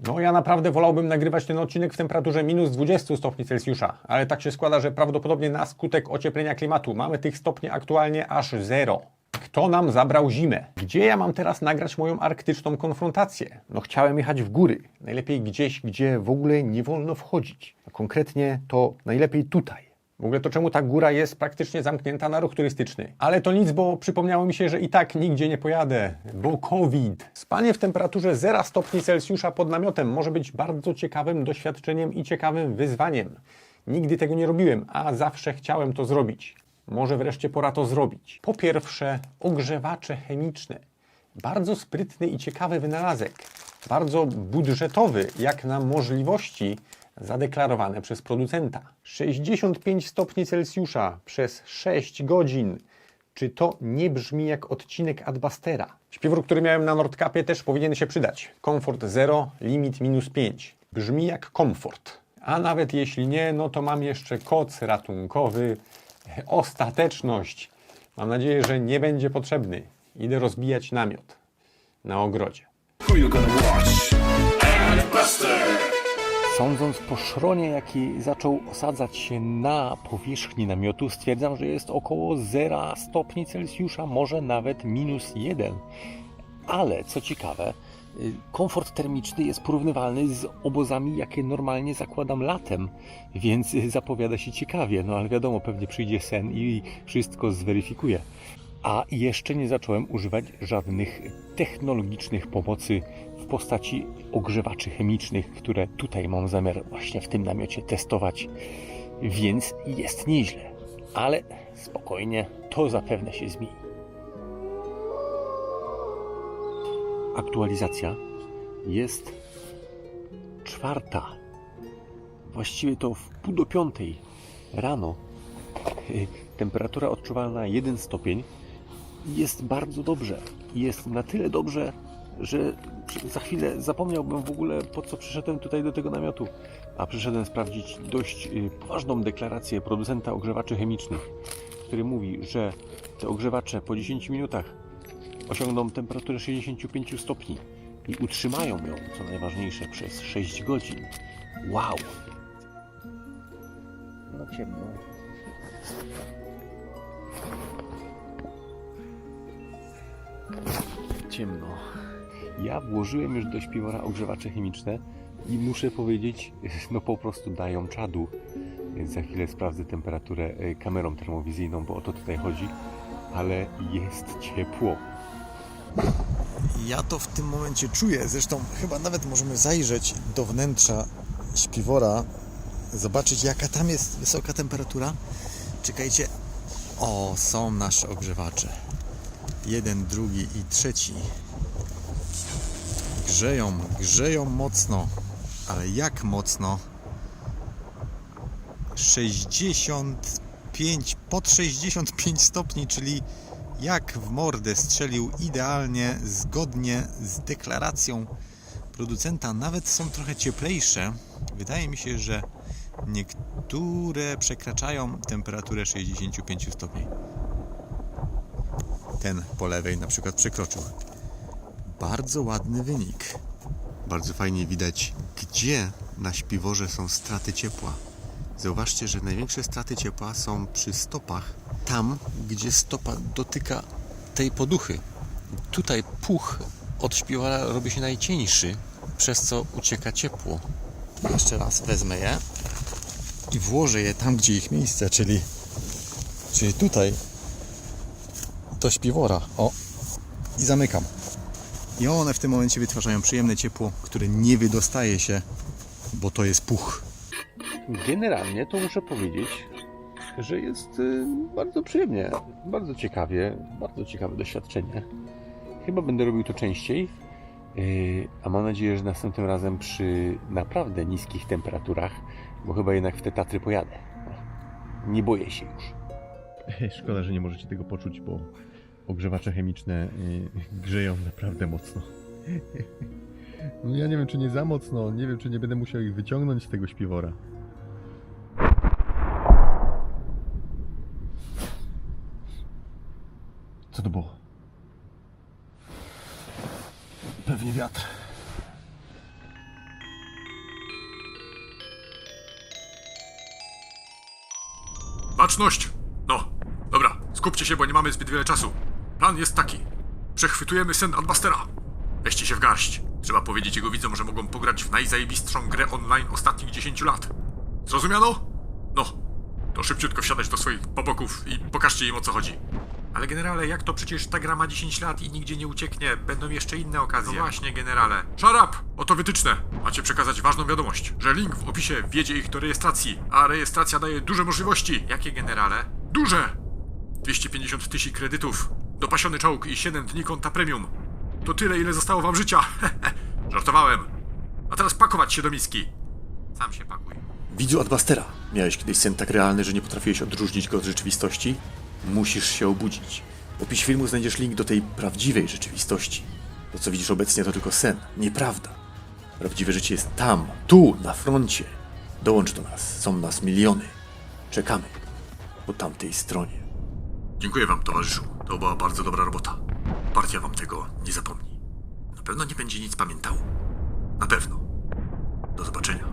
No ja naprawdę wolałbym nagrywać ten odcinek w temperaturze minus 20 stopni Celsjusza, ale tak się składa, że prawdopodobnie na skutek ocieplenia klimatu mamy tych stopni aktualnie aż zero. Kto nam zabrał zimę? Gdzie ja mam teraz nagrać moją arktyczną konfrontację? No chciałem jechać w góry. Najlepiej gdzieś, gdzie w ogóle nie wolno wchodzić. A konkretnie to najlepiej tutaj. W ogóle to czemu ta góra jest praktycznie zamknięta na ruch turystyczny? Ale to nic, bo przypomniało mi się, że i tak nigdzie nie pojadę, bo COVID. Spanie w temperaturze 0 stopni Celsjusza pod namiotem może być bardzo ciekawym doświadczeniem i ciekawym wyzwaniem. Nigdy tego nie robiłem, a zawsze chciałem to zrobić. Może wreszcie pora to zrobić. Po pierwsze, ogrzewacze chemiczne. Bardzo sprytny i ciekawy wynalazek. Bardzo budżetowy, jak na możliwości zadeklarowane przez producenta. 65 stopni Celsjusza przez 6 godzin. Czy to nie brzmi jak odcinek Adbustera? Śpiwór, który miałem na Nordkapie też powinien się przydać. Komfort 0, limit minus 5. Brzmi jak komfort. A nawet jeśli nie, no to mam jeszcze koc ratunkowy. Ostateczność. Mam nadzieję, że nie będzie potrzebny. Idę rozbijać namiot na ogrodzie. Who you gonna watch? Sądząc po szronie, jaki zaczął osadzać się na powierzchni namiotu, stwierdzam, że jest około 0 stopni Celsjusza, może nawet minus 1. Ale co ciekawe, y, komfort termiczny jest porównywalny z obozami, jakie normalnie zakładam latem, więc y, zapowiada się ciekawie. No ale wiadomo, pewnie przyjdzie sen i wszystko zweryfikuje. A jeszcze nie zacząłem używać żadnych technologicznych pomocy w postaci ogrzewaczy chemicznych, które tutaj mam zamiar właśnie w tym namiocie testować. Więc jest nieźle. Ale spokojnie, to zapewne się zmieni. Aktualizacja jest czwarta. Właściwie to w pół do piątej rano. Temperatura odczuwalna 1 stopień. Jest bardzo dobrze. Jest na tyle dobrze, że za chwilę zapomniałbym w ogóle po co przyszedłem tutaj do tego namiotu. A przyszedłem sprawdzić dość y, poważną deklarację producenta ogrzewaczy chemicznych, który mówi, że te ogrzewacze po 10 minutach osiągną temperaturę 65 stopni i utrzymają ją, co najważniejsze, przez 6 godzin. Wow! No ciemno. Ciemno. Ja włożyłem już do śpiwora ogrzewacze chemiczne i muszę powiedzieć, no po prostu dają czadu. Więc za chwilę sprawdzę temperaturę e, kamerą termowizyjną, bo o to tutaj chodzi. Ale jest ciepło. Ja to w tym momencie czuję. Zresztą chyba nawet możemy zajrzeć do wnętrza śpiwora, zobaczyć jaka tam jest wysoka temperatura. Czekajcie. O, są nasze ogrzewacze. Jeden, drugi i trzeci. Grzeją, grzeją mocno. Ale jak mocno? 65, pod 65 stopni, czyli jak w mordę strzelił idealnie, zgodnie z deklaracją producenta. Nawet są trochę cieplejsze. Wydaje mi się, że niektóre przekraczają temperaturę 65 stopni. Ten po lewej na przykład przekroczył. Bardzo ładny wynik. Bardzo fajnie widać, gdzie na śpiworze są straty ciepła. Zauważcie, że największe straty ciepła są przy stopach, tam gdzie stopa dotyka tej poduchy. Tutaj puch od śpiwora robi się najcieńszy, przez co ucieka ciepło. Jeszcze raz wezmę je i włożę je tam, gdzie ich miejsce, czyli, czyli tutaj do śpiwora. O, i zamykam. I one w tym momencie wytwarzają przyjemne ciepło, które nie wydostaje się, bo to jest puch. Generalnie to muszę powiedzieć, że jest y, bardzo przyjemnie, bardzo ciekawie, bardzo ciekawe doświadczenie. Chyba będę robił to częściej, y, a mam nadzieję, że następnym razem przy naprawdę niskich temperaturach, bo chyba jednak w te Tatry pojadę. Nie boję się już. Szkoda, że nie możecie tego poczuć, bo ogrzewacze chemiczne y, grzeją naprawdę mocno. No ja nie wiem, czy nie za mocno, nie wiem, czy nie będę musiał ich wyciągnąć z tego śpiwora. Co to było? Pewnie wiatr. Baczność! Skupcie się, bo nie mamy zbyt wiele czasu. Plan jest taki. Przechwytujemy sen Adbustera. Weźcie się w garść. Trzeba powiedzieć jego widzom, że mogą pograć w najzajebistszą grę online ostatnich 10 lat. Zrozumiano? No, to szybciutko wsiadać do swoich poboków i pokażcie im o co chodzi. Ale generale, jak to przecież ta gra ma 10 lat i nigdzie nie ucieknie, będą jeszcze inne okazje. No właśnie, generale. Up! Oto wytyczne. Macie przekazać ważną wiadomość, że link w opisie wiedzie ich do rejestracji, a rejestracja daje duże możliwości. Jakie generale? Duże! 250 tysięcy kredytów, dopasiony czołg i 7 dni konta premium. To tyle, ile zostało wam życia. Żartowałem. A teraz pakować się do miski. Sam się pakuj. Widzu Adbustera, miałeś kiedyś sen tak realny, że nie potrafiłeś odróżnić go od rzeczywistości? Musisz się obudzić. W opisie filmu znajdziesz link do tej prawdziwej rzeczywistości. To, co widzisz obecnie, to tylko sen, nieprawda. Prawdziwe życie jest tam, tu, na froncie. Dołącz do nas, są nas miliony. Czekamy po tamtej stronie. Dziękuję wam, towarzyszu. To była bardzo dobra robota. Partia wam tego nie zapomni. Na pewno nie będzie nic pamiętał? Na pewno. Do zobaczenia.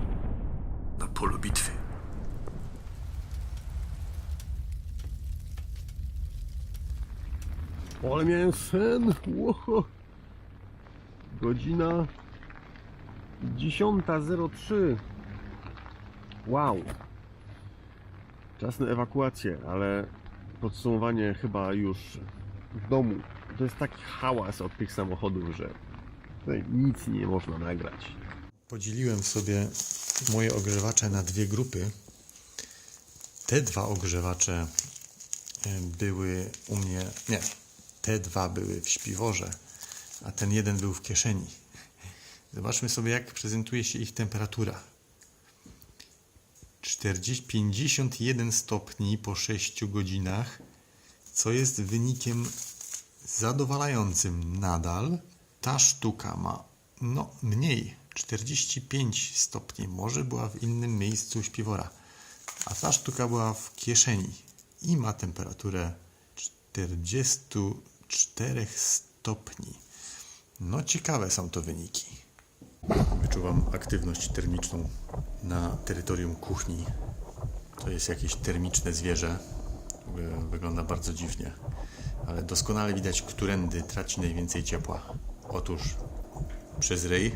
Na polu bitwy. Ale miałem sen. Ło. Godzina 10.03. Wow. Czas na ewakuację, ale podsumowanie chyba już w domu. To jest taki hałas od tych samochodów, że nic nie można nagrać. Podzieliłem sobie moje ogrzewacze na dwie grupy. Te dwa ogrzewacze e, były u mnie. Nie, te dwa były w śpiworze, a ten jeden był w kieszeni. Zobaczmy sobie, jak prezentuje się ich temperatura. 40, 51 stopni po 6 godzinach, co jest wynikiem zadowalającym nadal. Ta sztuka ma no mniej, 45 stopni. Może była w innym miejscu śpiwora, a ta sztuka była w kieszeni i ma temperaturę 44 stopni. No ciekawe są to wyniki. Wyczuwam aktywność termiczną na terytorium kuchni. To jest jakieś termiczne zwierzę. Wy- Wygląda bardzo dziwnie, ale doskonale widać, którędy traci najwięcej ciepła. Otóż przez ryj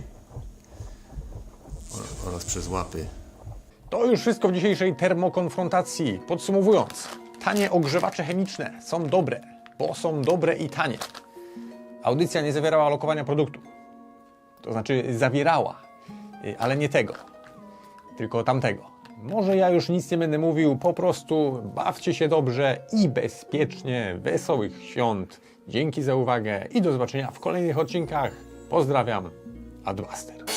oraz przez łapy. To już wszystko w dzisiejszej termokonfrontacji. Podsumowując, tanie ogrzewacze chemiczne są dobre, bo są dobre i tanie. Audycja nie zawierała lokowania produktu. To znaczy zawierała, y, ale nie tego, tylko tamtego. Może ja już nic nie będę mówił, po prostu bawcie się dobrze i bezpiecznie, wesołych świąt. Dzięki za uwagę i do zobaczenia w kolejnych odcinkach. Pozdrawiam, Adwaster.